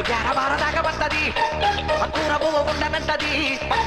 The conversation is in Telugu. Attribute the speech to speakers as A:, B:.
A: ఎరబార దాకా వస్తది కూర పువ్వు ఉండనంటది పక్కింటి